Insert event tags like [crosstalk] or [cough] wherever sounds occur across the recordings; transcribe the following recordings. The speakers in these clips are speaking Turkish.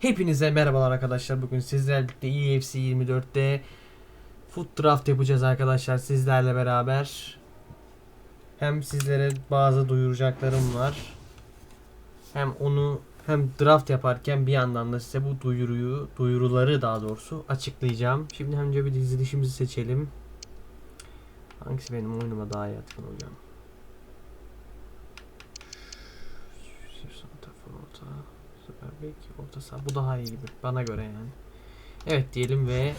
Hepinize merhabalar arkadaşlar. Bugün sizlerle birlikte E EFC 24'te Foot Draft yapacağız arkadaşlar sizlerle beraber. Hem sizlere bazı duyuracaklarım var. Hem onu hem draft yaparken bir yandan da size bu duyuruyu, duyuruları daha doğrusu açıklayacağım. Şimdi önce bir dizilişimizi seçelim. Hangisi benim oyunuma daha yatkın hocam? Bek orta saha. Bu daha iyi gibi bana göre yani. Evet diyelim ve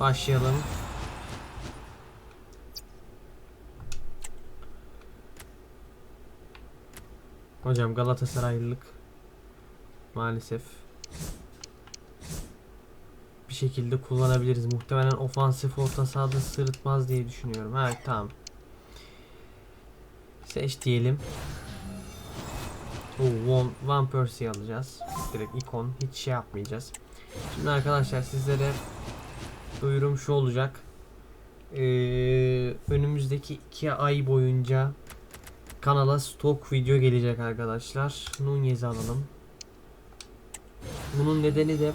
başlayalım. Hocam Galatasaraylılık maalesef bir şekilde kullanabiliriz. Muhtemelen ofansif orta sahada sırıtmaz diye düşünüyorum. Evet tamam. Seç diyelim. Oo, Van, Van Persie alacağız. Direkt ikon. Hiç şey yapmayacağız. Şimdi arkadaşlar sizlere duyurum şu olacak. Ee, önümüzdeki iki ay boyunca kanala stok video gelecek arkadaşlar. Nunez'i alalım. Bunun nedeni de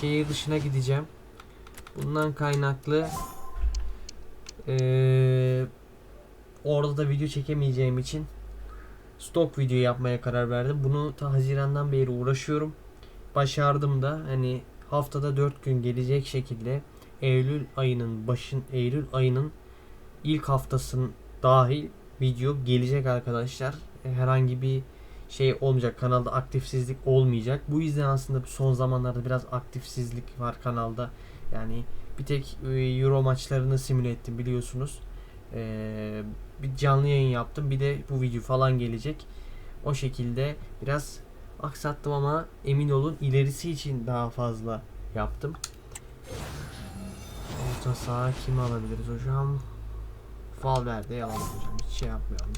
şehir dışına gideceğim. Bundan kaynaklı ee, orada da video çekemeyeceğim için stok video yapmaya karar verdim. Bunu ta Haziran'dan beri uğraşıyorum. Başardım da hani haftada 4 gün gelecek şekilde Eylül ayının başın Eylül ayının ilk haftasının dahil video gelecek arkadaşlar. Herhangi bir şey olmayacak. Kanalda aktifsizlik olmayacak. Bu yüzden aslında son zamanlarda biraz aktifsizlik var kanalda. Yani bir tek e, Euro maçlarını simüle ettim biliyorsunuz. Ee, bir canlı yayın yaptım. Bir de bu video falan gelecek. O şekilde biraz aksattım ama emin olun ilerisi için daha fazla yaptım. Orta saha kimi alabiliriz hocam? Valverde'yi alalım hocam. Hiç şey yapmayalım.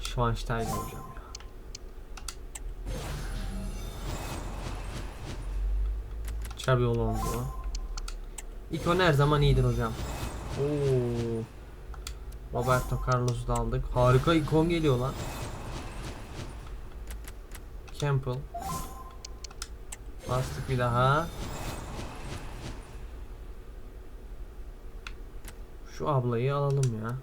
Schweinsteiger hocam ya. Xabi Alonso. İkon her zaman iyidir hocam. Oo. Roberto Carlos'u da aldık. Harika ikon geliyor lan. Campbell. Bastık bir daha. Şu ablayı alalım ya.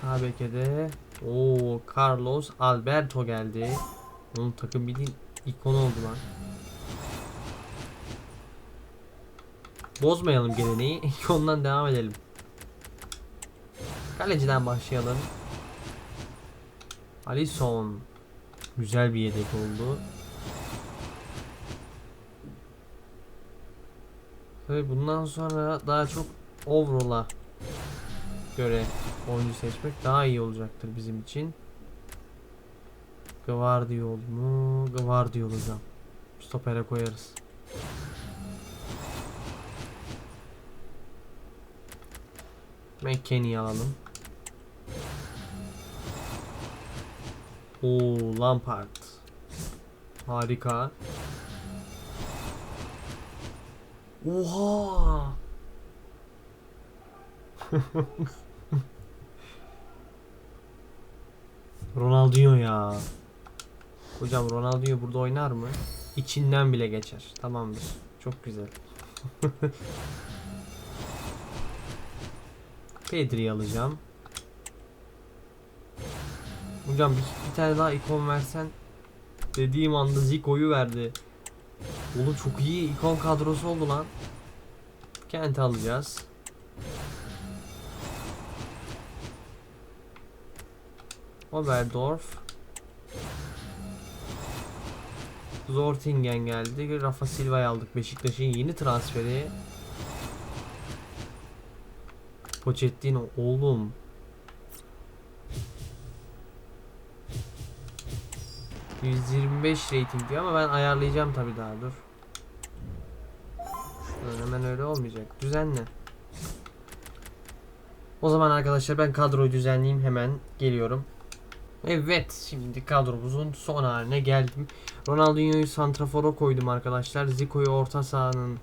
Sağ beke de Oo, Carlos Alberto geldi. Onun takım bildiğin ikon oldu lan. Bozmayalım geleneği. [laughs] İkondan devam edelim. Kaleciden başlayalım. Alisson. Güzel bir yedek oldu. Tabii bundan sonra daha çok overall'a göre oyuncu seçmek daha iyi olacaktır bizim için. Gvardiol mu? Gvardiol hocam. Stopere koyarız. McKennie'yi alalım. Oo Lampard. Harika. Oha! [laughs] Ronaldinho ya. Hocam Ronaldinho burada oynar mı? İçinden bile geçer. Tamamdır. Çok güzel. [laughs] Pedri'yi alacağım. Hocam bir, bir tane daha ikon versen dediğim anda Zico'yu verdi. Oğlum çok iyi ikon kadrosu oldu lan. Kent alacağız. Oberdorf. Zortingen geldi. Rafa Silva'yı aldık. Beşiktaş'ın yeni transferi. Pochettino oğlum. %25 rating diyor ama ben ayarlayacağım tabi daha dur. Hemen öyle olmayacak. Düzenle. O zaman arkadaşlar ben kadroyu düzenleyeyim hemen geliyorum. Evet şimdi kadromuzun son haline geldim. Ronaldinho'yu santrafora koydum arkadaşlar. Zico'yu orta sahanın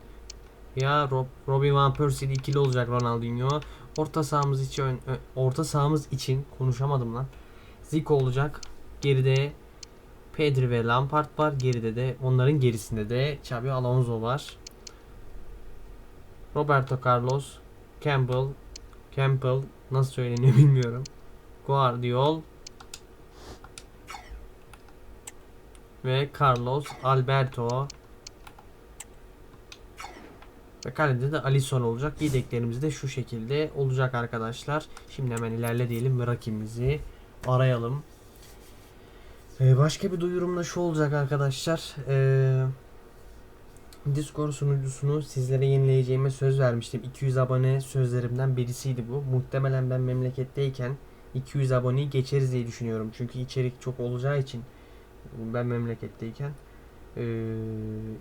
Ya Rob, Robin Van Persie'li ikili olacak Ronaldinho. Orta sahamız için orta sahamız için konuşamadım lan. Zico olacak. Geride Pedri ve Lampard var. Geride de onların gerisinde de Xabi Alonso var. Roberto Carlos, Campbell, Campbell nasıl söyleniyor [laughs] bilmiyorum. Guardiol ve Carlos Alberto ve kalede de Alisson olacak. Yedeklerimiz de şu şekilde olacak arkadaşlar. Şimdi hemen ilerle diyelim ve rakibimizi arayalım. Ee, başka bir duyurum da şu olacak arkadaşlar. Ee, Discord sunucusunu sizlere yenileyeceğime söz vermiştim. 200 abone sözlerimden birisiydi bu. Muhtemelen ben memleketteyken 200 aboneyi geçeriz diye düşünüyorum. Çünkü içerik çok olacağı için ben memleketteyken ee,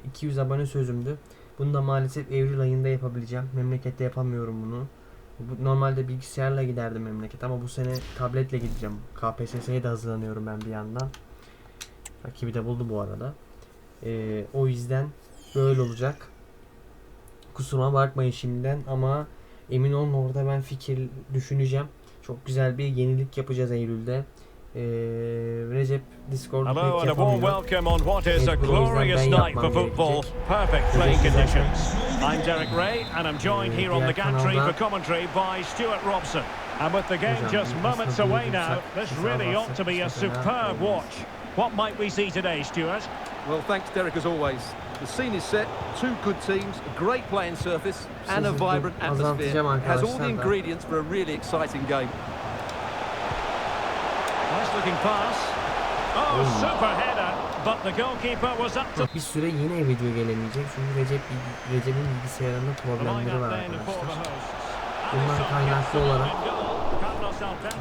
200 abone sözümdü. Bunu da maalesef Eylül ayında yapabileceğim. Memlekette yapamıyorum bunu. Bu- Normalde bilgisayarla giderdim memleket ama bu sene tabletle gideceğim. KPSS'ye de hazırlanıyorum ben bir yandan. Rakibi de buldu bu arada. Ee, o yüzden böyle olacak. Kusuruma bakmayın şimdiden ama emin olun orada ben fikir düşüneceğim. Çok güzel bir yenilik yapacağız Eylül'de. Ee, Recep Discord'u Hello and a warm welcome on what is a Evet, bunu o yüzden glorious night for football. Perfect playing conditions. I'm Derek Ray and I'm joined here on the gantry for commentary by Stuart Robson. And with the game just moments away now, this really ought to be a superb watch. What might we see today, Stuart? Well, thanks, Derek, as always. The scene is set, two good teams, a great playing surface, and a vibrant atmosphere. azaltacağım Has all the ingredients for a really exciting game. Looking pass. Oh, super header. But the goalkeeper was up to Bir süre yine video gelemeyecek çünkü Recep Recep'in bilgisayarında problemleri var arkadaşlar. Alisson kaynaklı olarak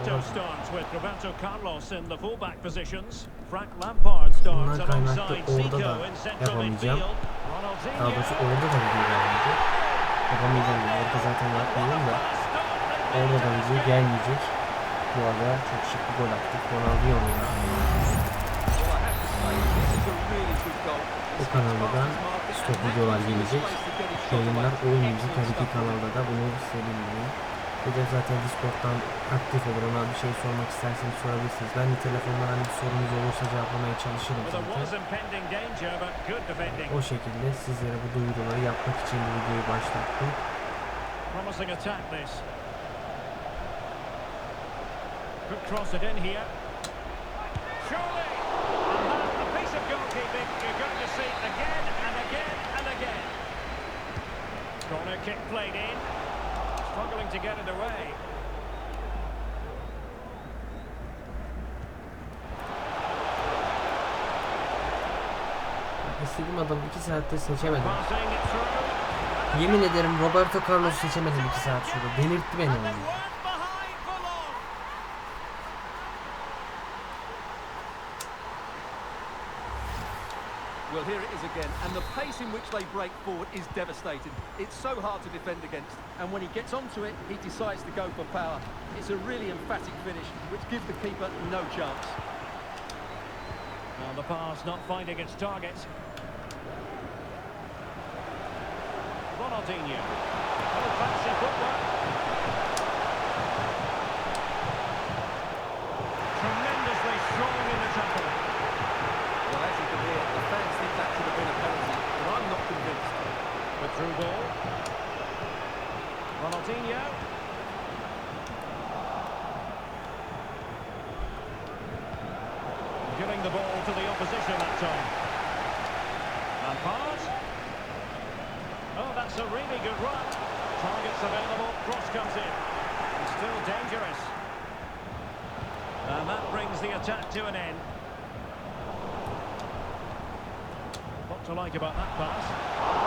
Doğru. starts with Roberto Carlos in the fullback positions. Frank Lampard starts Bundan kaynaklı alongside orada Zico da in central yapamayacağım. midfield. Daha doğrusu orada da video gelmeyecek. Yapamayacağım yani orada zaten yapmıyorum da orada da video gelmeyecek. Bu arada çok şık bir gol attık. Ronaldinho ya. O kanalda da stop videolar gelecek. Yayınlar olmayacak. Her iki kanalda da bunu size bildireyim. Recep zaten Discord'dan aktif olur. Ona bir şey sormak isterseniz sorabilirsiniz. Ben de telefondan hani bir sorunuz olursa cevaplamaya çalışırım zaten. O şekilde sizlere bu duyuruları yapmak için videoyu başlattım. Promising attack this. Could cross it in here. Surely. And that, a piece of goalkeeping you're going to see again and again and again. Corner kick played in. Struggling to get it away. İstediğim adamı 2 saatte seçemedim. Yemin ederim Roberto Carlos'u seçemedim 2 saat şurada. Delirtti beni yani. Well, here it is again, and the pace in which they break forward is devastating. It's so hard to defend against, and when he gets onto it, he decides to go for power. It's a really emphatic finish, which gives the keeper no chance. Now the pass not finding its target. Ronaldinho. Oh, fancy footwork. Tremendously strong in the tackle. Well, as you can hear, the fans think that should have been a penalty, but I'm not convinced. The through ball. Ronaldinho. Giving the ball to the opposition that time. Lampard. Oh, that's a really good run. Targets available. Cross comes in. He's still dangerous. And that brings the attack to an end. What to like about that pass?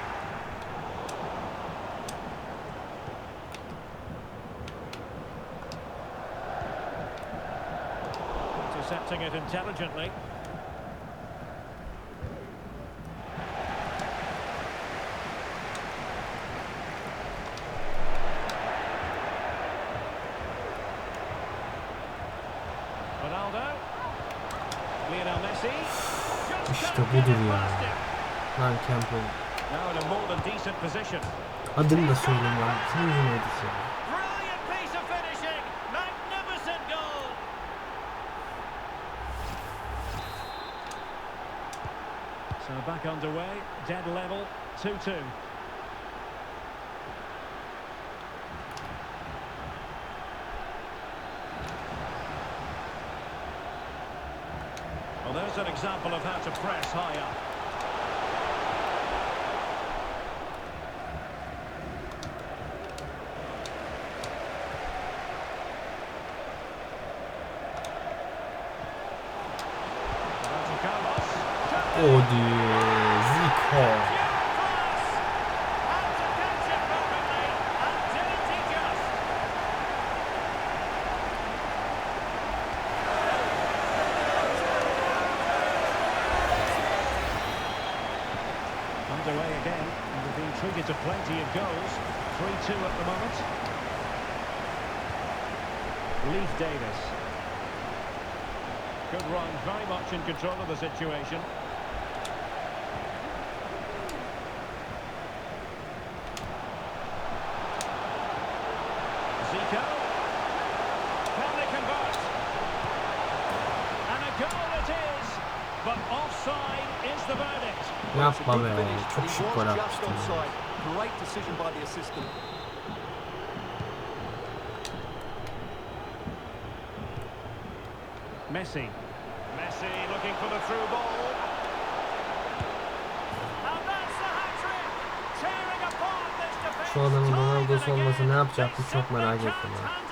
intercepting it intelligently. İşte budur ya. Lan Campbell. Adını da söyleyeyim lan. Senin yüzüne So back underway, dead level, 2-2. Well, there's an example of how to press high up. Roberto Carlos. Odi. Zico. Underway again, and they're being treated to plenty of goals. 3-2 at the moment. Leaf Davis. Good run, very much in control of the situation. Yapma be. Çok şık gol atmıştım. Messi. Messi looking for the through ball. And that's the hat-trick. Tearing apart this defense. Şu adamın Ronaldo'su olmasa ne yapacaktı çok merak ettim ya.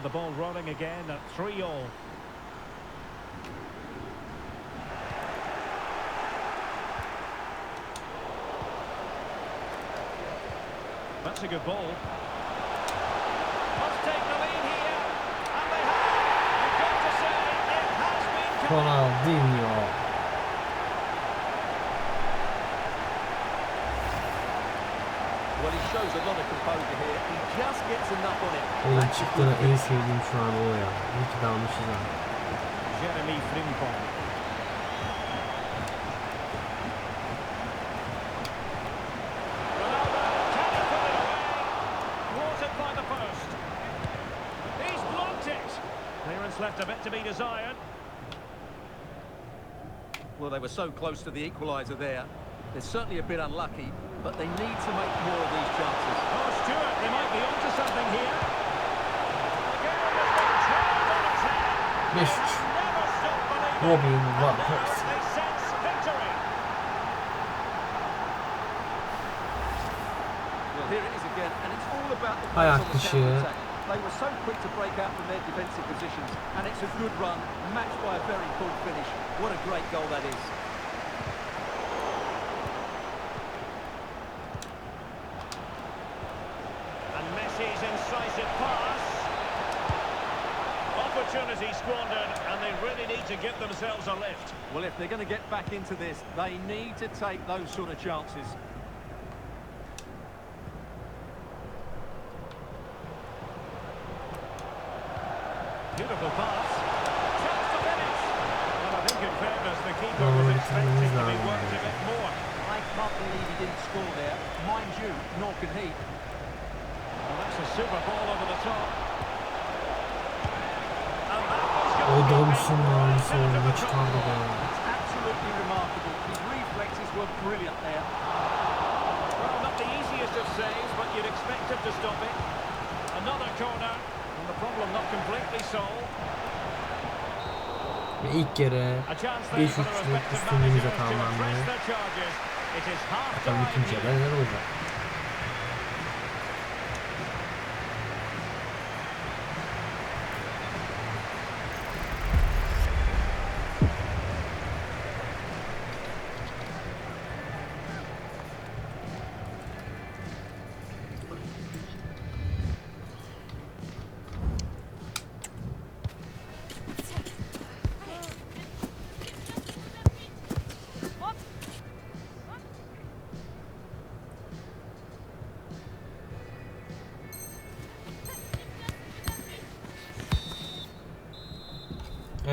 The ball rolling again at 3 all. That's a good ball. Must take the lead here. And they have. You've got to say it has been Ronaldinho. Well, he shows a lot of composure here. He just gets enough on it. Oğlum That's a çıktı good en finish. sevdiğim şu an o ya. İyi ki de ha. Jeremy Frimpong. Ronaldo, can he put it by the post. He's blocked it. Clearance left a bit to be desired. Well, they were so close to the equaliser there. They're certainly a bit unlucky, but they need to make more of these chances. Oh, Stewart, they might be onto something here. The game has been turned on its head. 5-3. Never stop believing. Robin And Van now Persie. they sense victory. Well, here it is again, and it's all about the pace on the counter-attack. They were so quick to break out from their defensive positions, and it's a good run, matched by a very cool finish. What a great goal that is. And Messi's incisive pass. Opportunity squandered, and they really need to give themselves a lift. Well, if they're going to get back into this, they need to take those sort of chances. Beautiful pass. Chance to finish. Well, I think in fairness, the keeper Oh, was it's expecting to be worked a bit more. I can't believe he didn't score there. Mind you, nor can he. Well, that's a super ball over the top. Adamsın lan sonunda çıkardı be. Absolutely remarkable. His reflexes were brilliant there. Well, not the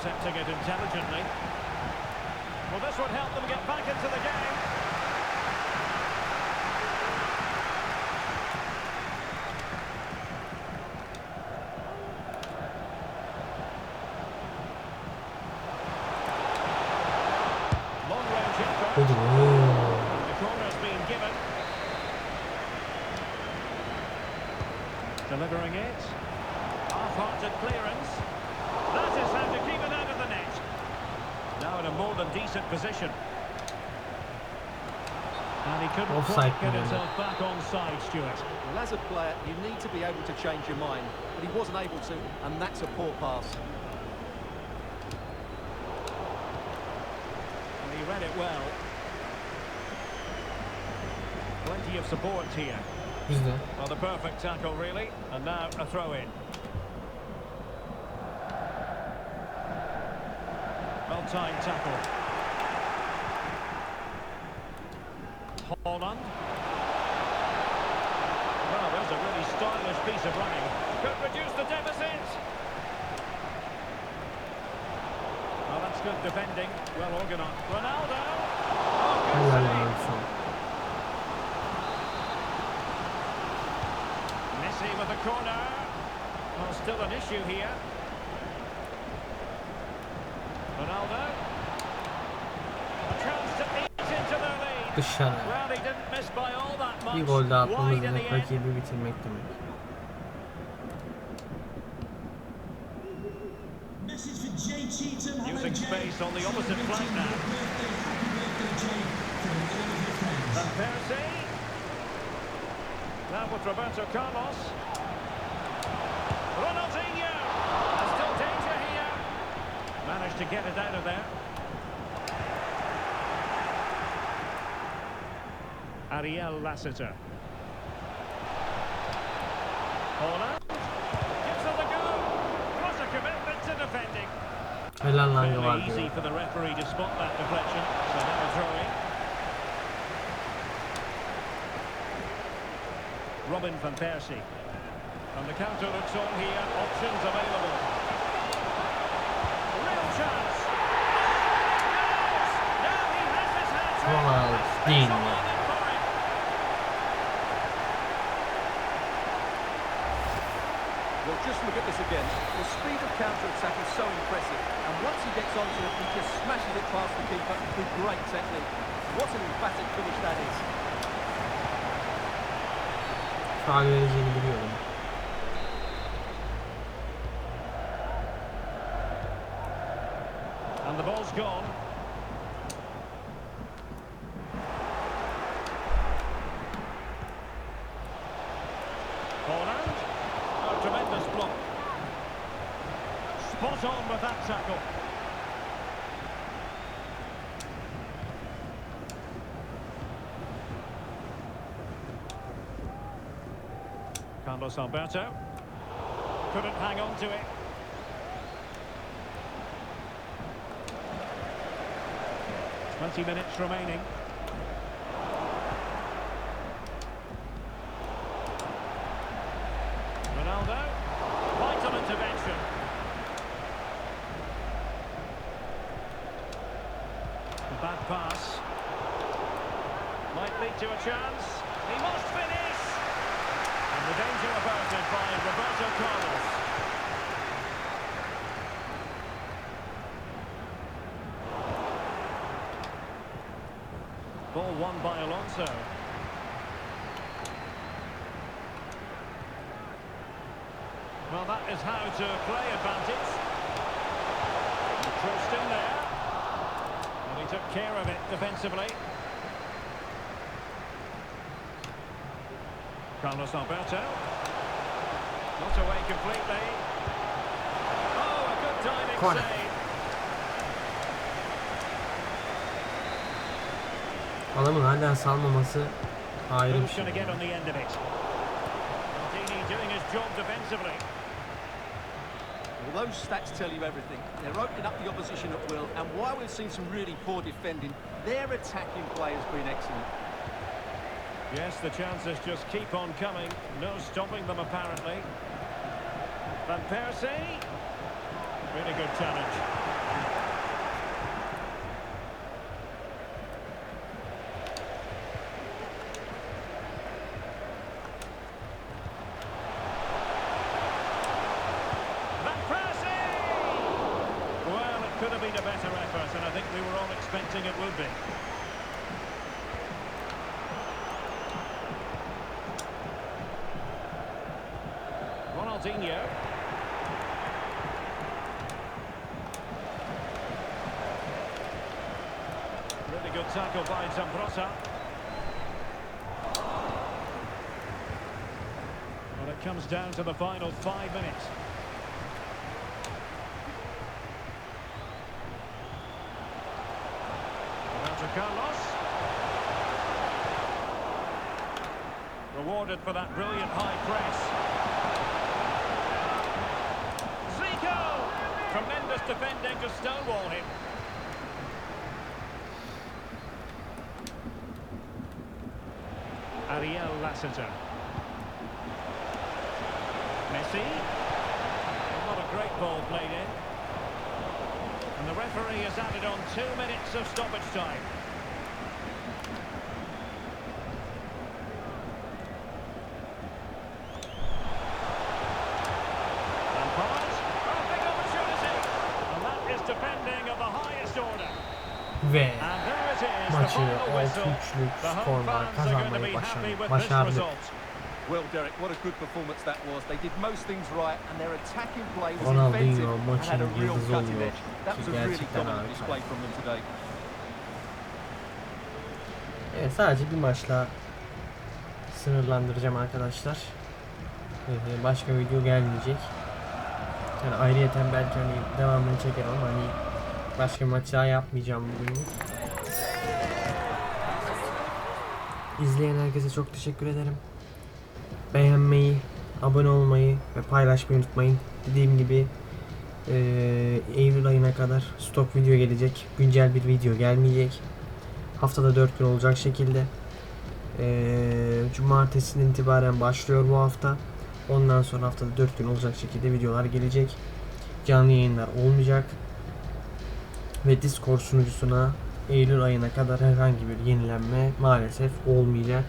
Intercepting it intelligently. Well, this would help them get back into the game. Long range hit. Hadi. Oo. The corner's been given. Delivering it. Half-hearted clearance. That is how to keep it out of the net. Now in a more than decent position. And he couldn't Offside quite get mi himself back on side, Stuart. Well, as a player, you need to be able to change your mind, but he wasn't able to, and that's a poor pass. And he read it well. Plenty of support here. Güzel. Well, the perfect tackle, really. And now a throw in. Well timed tackle. Holland. Well, there's a really stylish piece of running. Could reduce the deficit. Well, that's good defending. Well organised. Ronaldo. Oh, save. Messi with the corner. Well, still an issue here. Ronaldo. Much. Bir gol daha atmamız demek rakibi bitirmek demek. Using space on the opposite flank now. Now with Roberto Carlos. Ronaldinho. There's still danger here. Managed to get it out of there. Ariel Lassiter. Holland. Gives it a go. What a commitment to defending. Helal lan Fairly easy for the referee to spot that deflection. So now a throw in. Robin van Persie. And the counter looks on here. Options available. Real chance. Now he has his hat trick. Ronaldinho. Just look at this again. The speed of counter-attack is so impressive, and once he gets onto it, he just smashes it past the keeper with great technique. What an emphatic finish that is. Faal vereceğini biliyordum. Carlos Alberto. Couldn't hang on to it. Twenty minutes remaining. Ronaldo, vital intervention. A bad pass. Might lead to a chance. He must finish. And the danger averted by Roberto Carlos. Ball won by Alonso. Well, that is how to play advantage. Crossed in there. And he took care of it defensively. Carlos Alberto. Not away completely. Oh, a good diving Corner. save. Adamın halen salmaması ayrı bir şey. Those stats tell you everything. They're opening up the opposition at will, and while we've seen some really poor defending, their attacking play has been excellent. Yes, the chances just keep on coming. No stopping them, apparently. Van Persie. Really good challenge. Well, it could have been a better effort, and I think we were all expecting it would be. Ronaldinho. Really good tackle Zambrotta. Well, it comes down to the final five minutes. Carlos. Rewarded for that brilliant high press. Zico! Tremendous defending to stonewall him. Ariel Lassiter. Messi. Not a great ball played in. And the referee has added on two minutes of stoppage time. 6-3'lük skorla kazanmayı başardı. başardık. Ronaldinho maçın yıldızı oluyor ki gerçekten harika. Evet sadece bir maçla sınırlandıracağım arkadaşlar. Ee, başka video gelmeyecek. Yani ayrıyeten belki hani devamını çekerim ama hani başka maç daha yapmayacağım bugünlük. İzleyen herkese çok teşekkür ederim. Beğenmeyi, abone olmayı ve paylaşmayı unutmayın. Dediğim gibi eee, Eylül ayına kadar stok video gelecek. Güncel bir video gelmeyecek. Haftada 4 gün olacak şekilde. Eee cumartesinden itibaren başlıyor bu hafta. Ondan sonra haftada 4 gün olacak şekilde videolar gelecek. Canlı yayınlar olmayacak. Ve Discord sunucusuna Eylül ayına kadar herhangi bir yenilenme maalesef olmayacak.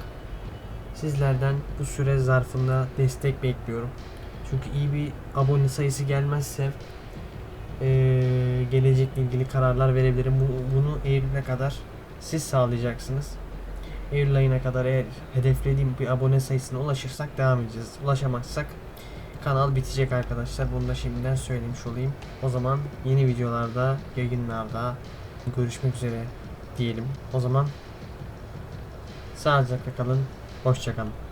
Sizlerden bu süre zarfında destek bekliyorum. Çünkü iyi bir abone sayısı gelmezse eee, gelecekle ilgili kararlar verebilirim. Bu- Bunu Eylül'e kadar siz sağlayacaksınız. Eylül ayına kadar eğer hedeflediğim bir abone sayısına ulaşırsak devam edeceğiz. Ulaşamazsak kanal bitecek arkadaşlar. Bunu da şimdiden söylemiş olayım. O zaman yeni videolarda, yayınlarda görüşmek üzere diyelim. O zaman sağlıcakla kalın. Hoşçakalın.